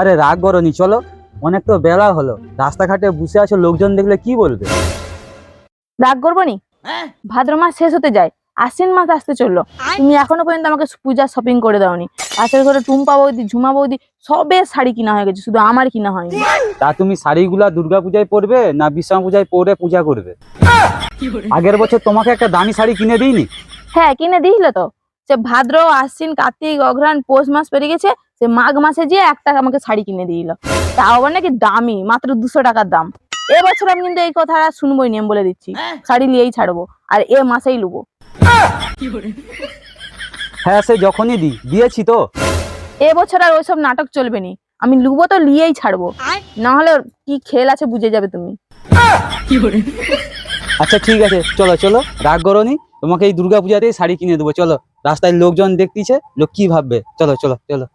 আরে রাগ করনি চলো। অনেক তো বেলা হলো। রাস্তাঘাটে বসে আছো লোকজন দেখলে কি বলবে? রাগ করব নি? ভাদ্র মাস শেষ হতে যায় আশ্বিন মাস আসতে চলল। তুমি এখনও পর্যন্ত আমাকে পূজার শপিং করে দাওনি। পাশের ঘরে টুম্পা বৌদি ঝুমা বৌদি সবে শাড়ি কিনা হয়ে গেছে শুধু আমার কিনা হয়নি। তা তুমি শাড়িগুলা দুর্গা পূজায় পরবে না বিশ্বকর্মা পূজায় পরে পূজা করবে? আগের বছর তোমাকে একটা দামি শাড়ি কিনে দিইনি? হ্যাঁ কিনে দিলে তো। সে ভাদ্র আশ্বিন কার্তিক অঘ্রাণ পৌষ মাস পেরিয়ে গেছে সে মাঘ মাসে যে একটা আমাকে শাড়ি কিনে দিল তাও আবার নাকি দামি মাত্র দুশো টাকার দাম। এবছর আমি কিন্তু এই কথা আর শুনবোই নি বলে দিচ্ছি। শাড়ি নিয়েই ছাড়বো আর এ মাসেই লুবো। হ্যাঁ সে যখনই দিই দিয়েছি তো। এবছর আর ওইসব নাটক চলবে নি। আমি লুবো তো লিয়েই ছাড়বো। না হলে কি খেল আছে বুঝে যাবে তুমি। আচ্ছা ঠিক আছে চলো চলো রাগ করনি তোমাকে এই দুর্গা পূজাতেই শাড়ি কিনে দেবো চলো। রাস্তায় লোকজন দেখতেছে লোক কি ভাববে? চলো চলো চলো।